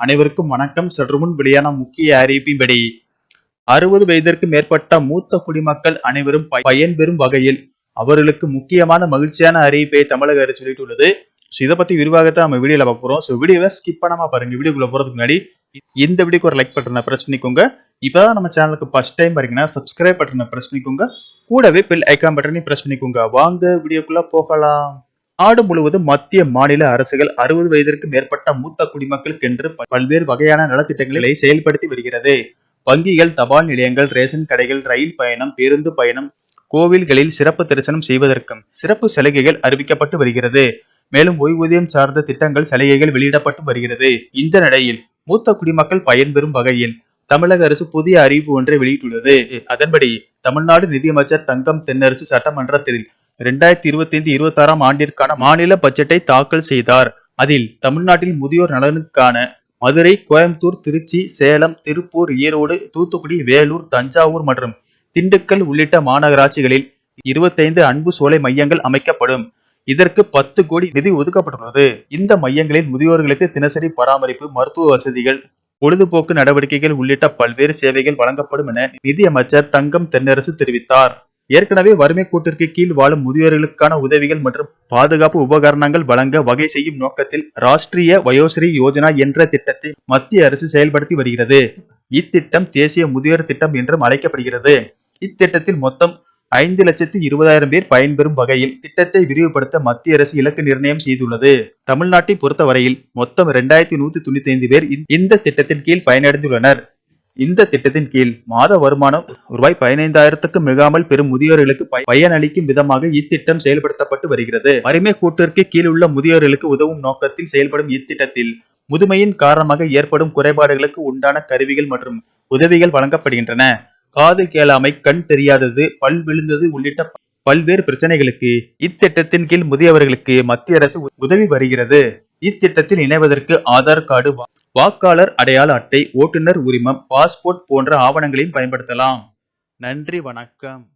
அனைவருக்கும் வணக்கம். சற்று முன் வெளியான முக்கிய அறிவிப்பின்படி அறுபது வயதிற்கு மேற்பட்ட மூத்த குடிமக்கள் அனைவரும் பயன்பெறும் வகையில் அவர்களுக்கு முக்கியமான மகிழ்ச்சியான அறிவிப்பை தமிழக அரசு வெளியிட்டுள்ளது. ஸோ இதை பத்தி விரிவாகத்தான் நம்ம வீடியோல பார்க்குறோம் ஸோ வீடியோவை ஸ்கிப் பண்ணாம பாருங்க. வீடியோக்குள்ள போறதுக்கு முன்னாடி இந்த வீடியோக்கு ஒரு லைக் பட்டனை பிரஸ் பண்ணிக்கோங்க. இப்பதான் நம்ம சேனலுக்கு ஃபர்ஸ்ட் டைம் பாருங்கன்னா சப்ஸ்கிரைப் பட்டனை பிரஸ் பண்ணிக்கோங்க. கூடவே பில் ஐக்கான் பட்டனையும் பிரஸ் பண்ணிக்கோங்க. வாங்க வீடியோக்குள்ள போகலாம். நாடு முழுவதும் மத்திய மாநில அரசுகள் அறுபது வயதிற்கு மேற்பட்ட மூத்த குடிமக்களுக்கு என்று பல்வேறு வகையான நலத்திட்டங்களை செயல்படுத்தி வருகிறது. வங்கிகள் தபால் நிலையங்கள் ரேஷன் கடைகள் ரயில் பயணம் பேருந்து பயணம் கோவில்களில் சிறப்பு தரிசனம் செய்வதற்கும் சிறப்பு சலுகைகள் அறிவிக்கப்பட்டு வருகிறது. மேலும் ஓய்வூதியம் சார்ந்த திட்டங்கள் சலுகைகள் வெளியிடப்பட்டு வருகிறது. இந்த நிலையில் மூத்த குடிமக்கள் பயன்பெறும் வகையில் தமிழக அரசு புதிய அறிவிப்பு ஒன்றை வெளியிட்டுள்ளது. அதன்படி தமிழ்நாடு நிதியமைச்சர் தங்கம் தென்னரசு சட்டமன்றத்தில் இரண்டாயிரத்தி இருபத்தி ஐந்து இருபத்தாறாம் ஆண்டிற்கான மாநில பட்ஜெட்டை தாக்கல் செய்தார். அதில் தமிழ்நாட்டில் முதியோர் நலனுக்கான மதுரை கோயம்புத்தூர் திருச்சி சேலம் திருப்பூர் ஈரோடு தூத்துக்குடி வேலூர் தஞ்சாவூர் மற்றும் திண்டுக்கல் உள்ளிட்ட மாநகராட்சிகளில் இருபத்தைந்து அன்பு சோலை மையங்கள் அமைக்கப்படும். இதற்கு பத்து கோடி நிதி ஒதுக்கப்பட்டுள்ளது. இந்த மையங்களில் முதியோர்களுக்கு தினசரி பராமரிப்பு மருத்துவ வசதிகள் பொழுதுபோக்கு நடவடிக்கைகள் உள்ளிட்ட பல்வேறு சேவைகள் வழங்கப்படும் என நிதியமைச்சர் தங்கம் தென்னரசு தெரிவித்தார். ஏற்கனவே வறுமை கூட்டிற்கு கீழ் வாழும் முதியோர்களுக்கான உதவிகள் மற்றும் பாதுகாப்பு உபகரணங்கள் வழங்க வகை செய்யும் நோக்கத்தில் ராஷ்டிரிய வயோஸ்ரீ யோஜனா என்ற திட்டத்தை மத்திய அரசு செயல்படுத்தி வருகிறது. இத்திட்டம் தேசிய முதியோர் திட்டம் என்றும் அழைக்கப்படுகிறது. இத்திட்டத்தில் மொத்தம் ஐந்து லட்சத்து இருபதாயிரம் பேர் பயன்பெறும் வகையில் திட்டத்தை விரிவுபடுத்த மத்திய அரசு இலக்கு நிர்ணயம் செய்துள்ளது. தமிழ்நாட்டை பொறுத்தவரையில் மொத்தம் இரண்டாயிரத்தி நூத்தி தொண்ணூத்தி ஐந்து பேர் இந்த- இந்த திட்டத்தின் கீழ் பயனடைந்துள்ளனர். இந்த திட்டத்தின் கீழ் மாத வருமானம் ரூபாய் பதினைந்தாயிரத்துக்கு மிகாமல் பெறும் முதியோர்களுக்கு பயனளிக்கும் விதமாக இத்திட்டம் செயல்படுத்தப்பட்டு வருகிறது. வறுமை கூட்டிற்கு கீழ் உள்ள முதியோர்களுக்கு உதவும் நோக்கத்தில் செயல்படும் இத்திட்டத்தில் முதுமையின் காரணமாக ஏற்படும் குறைபாடுகளுக்கு உண்டான கருவிகள் மற்றும் உதவிகள் வழங்கப்படுகின்றன. காது கேளாமை கண் தெரியாதது பல் விழுந்தது உள்ளிட்ட பல்வேறு பிரச்சனைகளுக்கு இத்திட்டத்தின் கீழ் முதியவர்களுக்கு மத்திய அரசு உதவி வருகிறது. இத்திட்டத்தில் இணைவதற்கு ஆதார் கார்டு வாக்காளர் அடையாள அட்டை ஓட்டுநர் உரிமம் பாஸ்போர்ட் போன்ற ஆவணங்களையும் பயன்படுத்தலாம். நன்றி வணக்கம்.